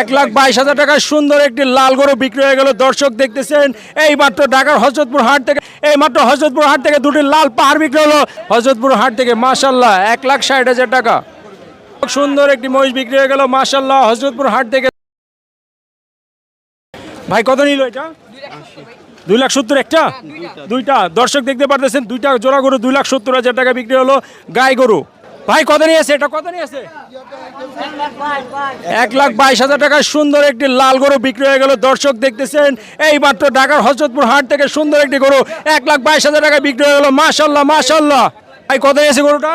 এক লাখ বাইশ হাজার টাকার সুন্দর একটি লাল গরু বিক্রি হয়ে গেল। দর্শক দেখতেছেন, এই মাত্র ঢাকার হজরতপুর হাট থেকে এই মাত্র হজরতপুর হাট থেকে দুটি লাল পাহাড় বিক্রি হলো। হজরতপুর হাট থেকে মাশাল্লাহ এক লাখ ষাট হাজার টাকা। সুন্দর একটি মহিষ বিক্রি হয়ে গেল মাশাল্লাহ হজরতপুর হাট থেকে ভাই, কত নিল এটা? দুই লাখ সত্তর, একটা? দুইটা। দর্শক দেখতে পারতেছেন, দুইটা জোড়া গরু দুই লাখ সত্তর হাজার টাকা বিক্রি হলো। গাই গরু। ভাই, কত নিয়েছে এটা কত নিয়েছে এক লাখ বাইশ হাজার টাকার সুন্দর একটি লাল গরু বিক্রি হয়ে গেল। দর্শক দেখতেছেন এই মাত্র ঢাকার হজরতপুর হাট থেকে সুন্দর একটি গরু এক লাখ বাইশ হাজার টাকা বিক্রি হয়ে গেল। মাশাল্লাহ মাশাল্লাহ। ভাই, কত নিয়েছে গরুটা?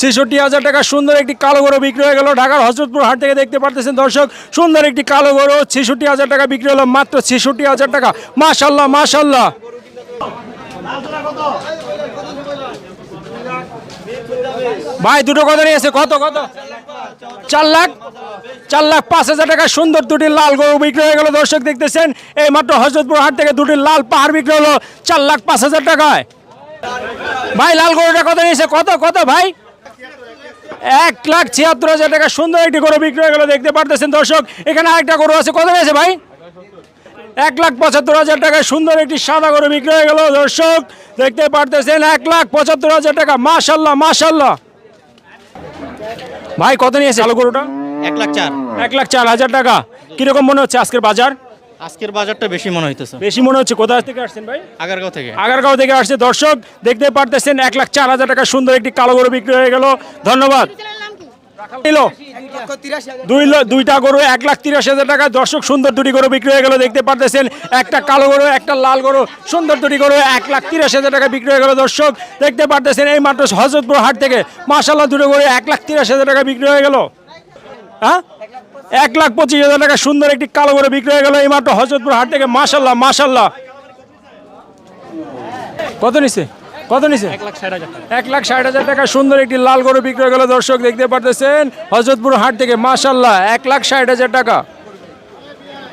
ছেষট্টি হাজার টাকা সুন্দর একটি কালো গরু বিক্রি হয়ে গেল। ঢাকার হজরতপুর হাট থেকে দেখতে পারতেছেন দর্শক, সুন্দর একটি কালো গরু ছেষট্টি হাজার টাকা বিক্রি হলো, মাত্র ছেষট্টি হাজার টাকা। মাশাল্লাহ মাশাল্লাহ। ভাই, দুটো কত নিয়েছে কত কত? চার লাখ? চার লাখ পাঁচ হাজার টাকা সুন্দর দুটি লাল গরু বিক্রি হয়ে গেল। দর্শক দেখতেছেন এই মাত্র হজরতপুর হাট থেকে দুটি লাল পাহাড় বিক্রি হলো চার লাখ পাঁচ হাজার টাকায়। ভাই, লাল গরুটা কত নিয়েছে কত কত ভাই? এক লাখ ছিয়াত্তর হাজার টাকা সুন্দর একটি গরু বিক্রি হয়ে গেল, দেখতে পারতেছেন দর্শক। এখানে আরেকটা গরু আছে, কত নিয়েছে ভাই? এক লাখ পঁচাত্তর হাজার টাকায় সুন্দর একটি সাদা গরু বিক্রি হয়ে গেল দর্শক। দেখতে পারতেছেন এক লাখ পঁচাত্তর হাজার টাকা মাশাল্লাহ মাশাল্লাহ ভাই কত নিয়েছে? আলো গরুটা? এক লাখ চার। এক লাখ চার হাজার টাকা। কীরকম মনে হচ্ছে আজকের বাজার? আজকের বাজারটা বেশি মনে হইতেছে। বেশি মনে হচ্ছে। কোথায় থেকে আসছেন ভাই? আগারগাঁও থেকে। আগারগাঁও থেকে আসছে। দর্শক দেখতে পারতেছেন এক লাখ চার হাজার টাকা সুন্দর একটি কালো গরু বিক্রি হয়ে গেল। ধন্যবাদ। দুই দুইটা গরু, এক লাখ হাজার টাকা দর্শক সুন্দর গরু বিক্রি হয়ে দেখতে পারতেছেন। একটা কালো গরু, একটা লাল গরু, সুন্দর গরু, এক লাখ হাজার টাকা বিক্রি হয়ে গেল দর্শক। এই মাত্র হজরতপুর হাট থেকে। দুটো গরু এক লাখ হাজার টাকা বিক্রি হয়ে গেল। হ্যাঁ? এক লাখ পঁচিশ হাজার টাকা সুন্দর একটি কালো গরু বিক্রি হয়ে গেল এই মাত্র হজরতপুর হাট থেকে। মাসাল্লাহ মাসাল্লাহ কত নিছে? কত নিছে? এক লাখ ষাট হাজার টাকা। সুন্দর একটি লাল গরু বিক্রি হয়ে গেল দর্শক দেখতে পারতেছেন হজরতপুর হাট থেকে। মাশাল্লাহ এক লাখ ষাট হাজার টাকা।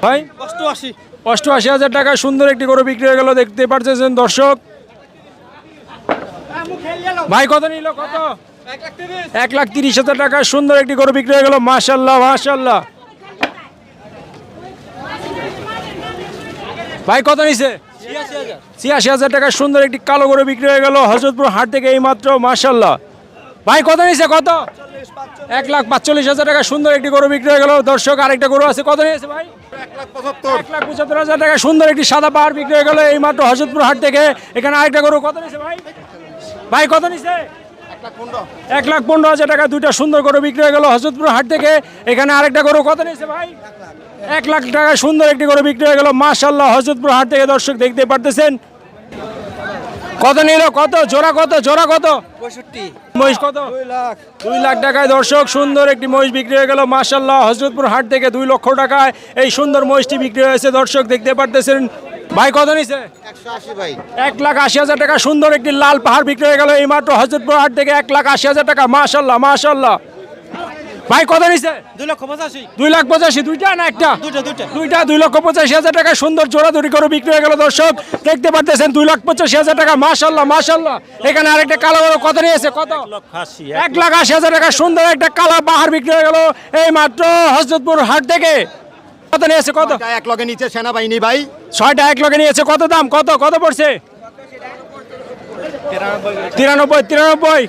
ভাই? অষ্টআশি। অষ্টআশি হাজার টাকা সুন্দর একটি গরু বিক্রি হয়ে গেল দেখতে পারতেছেন দর্শক। ভাই কত নিল কত? এক লাখ তিরিশ। হাজার টাকা সুন্দর একটি গরু বিক্রি হয়ে গেল মাশাল্লাহ মাশাল্লাহ ভাই কত নিছে? ছিয়াশি হাজার টাকা সুন্দর একটি কালো গরু বিক্রি হয়ে গেল হজরতপুর হাট থেকে এইমাত্র মার্শাল্লাহ ভাই, কত নিয়েছে, কত? এক লাখ পাঁচচল্লিশ হাজার টাকা সুন্দর একটি গরু বিক্রি হয়ে গেল। দর্শক, আরেকটা গরু আছে, কত নিয়েছে ভাই? সুন্দর একটি সাদা পাহাড় বিক্রি হয়ে গেল এই মাত্র হজরতপুর হাট থেকে। এখানে আরেকটা গরু কত নিয়েছে ভাই? ভাই, কত নিছে এক লাখ পনেরো হাজার টাকা দুইটা সুন্দর গরু বিক্রি হয়ে গেল হজরতপুর হাট থেকে। এখানে আরেকটা গরু কত নিয়েছে ভাই? এক লাখ টাকা সুন্দর একটি গরু বিক্রি হয়ে গেল। মাশাল্লাহ হজরতপুর হাট থেকে দর্শক দেখতে পারতেছেন। কত নিল? কত? জোড়া কত? জোড়া কত? পঁয়ষট্টি। মহিষ কত? দুই লাখ। টাকায় দর্শক সুন্দর একটি মহিষ বিক্রি হয়ে গেল। মাশাল্লাহ হজরতপুর হাট থেকে দুই লক্ষ টাকায় এই সুন্দর মহিষটি বিক্রি হয়েছে। দর্শক দেখতে পারতেছেন। ভাই কত নিছে? এক লাখ আশি হাজার টাকা সুন্দর একটি লাল পাহাড় বিক্রি হয়ে গেল এই মাত্র হজরতপুর হাট থেকে এক লাখ আশি হাজার টাকা। মাশাল্লাহ মাশাল্লাহ ভাই কত নিছে? দুই লক্ষ পঁচাশি। দুই লাখ পঁচাশি দুইটা না একটা? দুইটা দুইটা। দুইটা দুই লক্ষ পঁচাশি হাজার টাকা সুন্দর জোড়া দুটি করে বিক্রি হয়ে গেল দর্শক। দেখতে পারতেছেন দুই লাখ পঁচাশি হাজার টাকা মাশাল্লাহ মাশাল্লাহ এখানে আরেকটা কালো গরু কত নিয়েছে কত? এক লাখ আশি হাজার টাকা সুন্দর একটা কালা পাহাড় বিক্রি হয়ে গেল এই মাত্র হজরতপুর হাট থেকে। কত নিয়েছে কত? এক লগে নিচে সেনাবাহিনী ভাই। ছয়টা এক লগে নিয়েছে কত দাম কত কত পড়ছে? তিরানব্বই তিরানব্বই।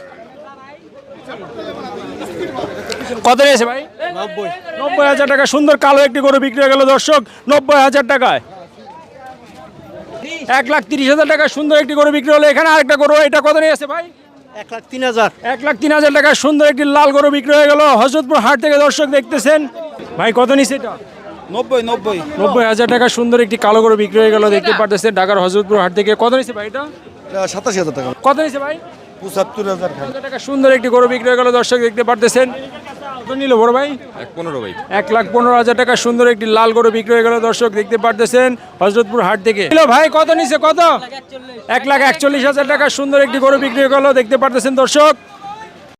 কত নিয়েছে ভাই? নব্বই। নব্বই হাজার টাকা সুন্দর কালো একটি গরু বিক্রি হয়ে গেল দর্শক নব্বই হাজার টাকায়। এক লাখ তিরিশ হাজার টাকা সুন্দর একটি গরু বিক্রি হলো। এখানে আরেকটা গরু এটা কত নিয়েছে ভাই? এক লাখ তিন হাজার। এক লাখ তিন হাজার টাকা সুন্দর একটি লাল গরু বিক্রি হয়ে গেল। হজরতপুর হাট থেকে দর্শক দেখতেছেন। ভাই কত নিছে এটা? নব্বই নব্বই। নব্বই হাজার টাকা সুন্দর একটি কালো গরু বিক্রি হয়ে গেল দেখতে পারতেছেন ঢাকার হজরতপুর হাট থেকে। কত নিছে ভাই এটা? সাতাশি হাজার টাকা। কত নিছে ভাই? পঁচাত্তর হাজার হাজার টাকা সুন্দর একটি গরু বিক্রি হয়ে গেল দর্শক দেখতে পারতেছেন। কত নিল বড় ভাই? পনেরো ভাই। এক লাখ পনেরো হাজার টাকা সুন্দর একটি লাল গরু বিক্রি হয়ে গেল দর্শক দেখতে পারতেছেন হজরতপুর হাট থেকে। ভাই কত নিছে কত? এক লাখ একচল্লিশ হাজার টাকা সুন্দর একটি গরু বিক্রি হয়ে গেল দেখতে পারতেছেন দর্শক।